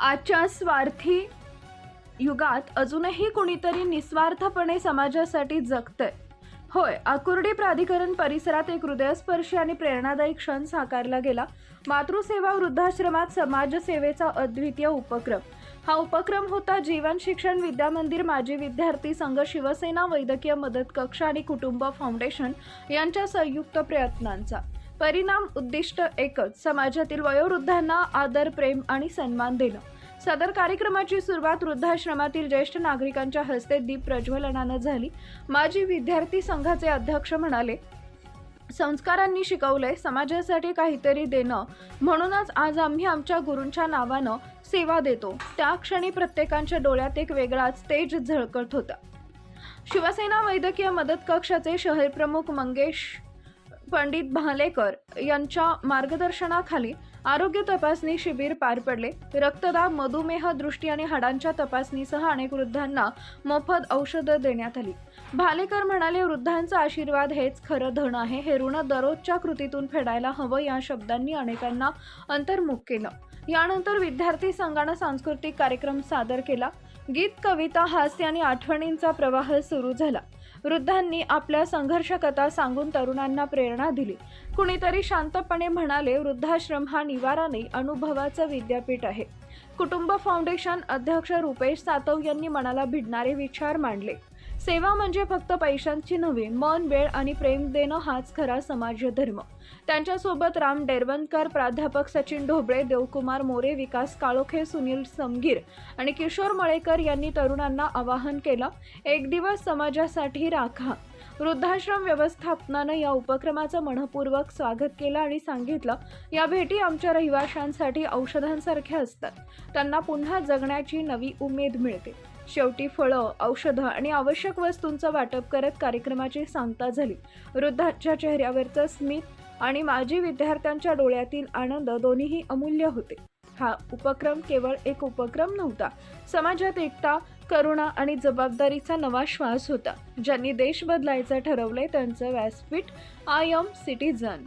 आजच्या स्वार्थी युगात अजूनही कुणीतरी निस्वार्थपणे समाजासाठी जगतंय. होय आकुर्डी प्राधिकरण परिसरात एक हृदयस्पर्शी आणि प्रेरणादायी क्षण साकारला गेला. मातृसेवा वृद्धाश्रमात समाजसेवेचा अद्वितीय उपक्रम. हा उपक्रम होता जीवन शिक्षण विद्यामंदिर माजी विद्यार्थी संघ शिवसेना वैद्यकीय मदत कक्ष आणि कुटुंब फाउंडेशन यांच्या संयुक्त प्रयत्नांचा. परिणाम उद्दिष्ट एकच. समाजातील वयोवृद्धांना आदर प्रेम आणि सन्मान देणं. सदर कार्यक्रमाची सुरुवात वृद्धाश्रमातील ज्येष्ठ नागरिकांच्या हस्ते दीप प्रज्वलनानं झाली. माजी विद्यार्थी संघाचे अध्यक्ष म्हणाले संस्कारांनी शिकवलंय समाजासाठी काहीतरी देणं. म्हणूनच आज आम्ही आमच्या गुरूंच्या नावानं सेवा देतो. त्या क्षणी प्रत्येकांच्या डोळ्यात एक वेगळाच तेज झळकत होता. शिवसेना वैद्यकीय मदत कक्षाचे शहर प्रमुख मंगेश पंडित भालेकर यांच्या मार्गदर्शनाखाली आरोग्य तपासणी शिबिर पार पडले. रक्तदाब मधुमेह दृष्टी आणि हाडांच्या तपासणीसह अनेक वृद्धांना मोफत औषधं देण्यात आली. भालेकर म्हणाले वृद्धांचा आशीर्वाद हेच खरं धन आहे. हे ऋण दररोजच्या कृतीतून फेडायला हवं या शब्दांनी अनेकांना अंतर्मुख केलं. यानंतर विद्यार्थी संघानं सांस्कृतिक कार्यक्रम सादर केला. गीत कविता हास्य आणि आठवणींचा प्रवाह सुरू झाला. वृद्धांनी आपल्या संघर्षकथा सांगून तरुणांना प्रेरणा दिली. कुणीतरी शांतपणे म्हणाले वृद्धाश्रम हा निवारा नाही अनुभवाचं विद्यापीठ आहे. कुटुंब फाउंडेशन अध्यक्ष रुपेश सातव यांनी मनाला भिडणारे विचार मांडले. सेवा म्हणजे फक्त पैशांची नव्हे मन वेळ आणि प्रेम देणं हाच खरा समाज धर्म. त्यांच्यासोबत राम डेरवणकर प्राध्यापक सचिन ढोबळे देवकुमार मोरे विकास काळोखे सुनील समगीर आणि किशोर मळेकर यांनी तरुणांना आवाहन केलं एक दिवस समाजासाठी राखा. वृद्धाश्रम व्यवस्थापनानं या उपक्रमाचं मनपूर्वक स्वागत केलं आणि सांगितलं या भेटी आमच्या रहिवाशांसाठी औषधांसारख्या असतात. त्यांना पुन्हा जगण्याची नवी उमेद मिळते. शेवटी फळं औषधं आणि आवश्यक वस्तूंचं वाटप करत कार्यक्रमाची सांगता झाली. वृद्धाच्या चेहऱ्यावरचं स्मित आणि माजी विद्यार्थ्यांच्या डोळ्यातील आनंद दोन्हीही अमूल्य होते. हा उपक्रम केवळ एक उपक्रम नव्हता समाजात एकता करुणा आणि जबाबदारीचा नवा श्वास होता ज्यांनी देश बदलायचं ठरवलंय त्यांचं व्यासपीठ आय एम सिटीजन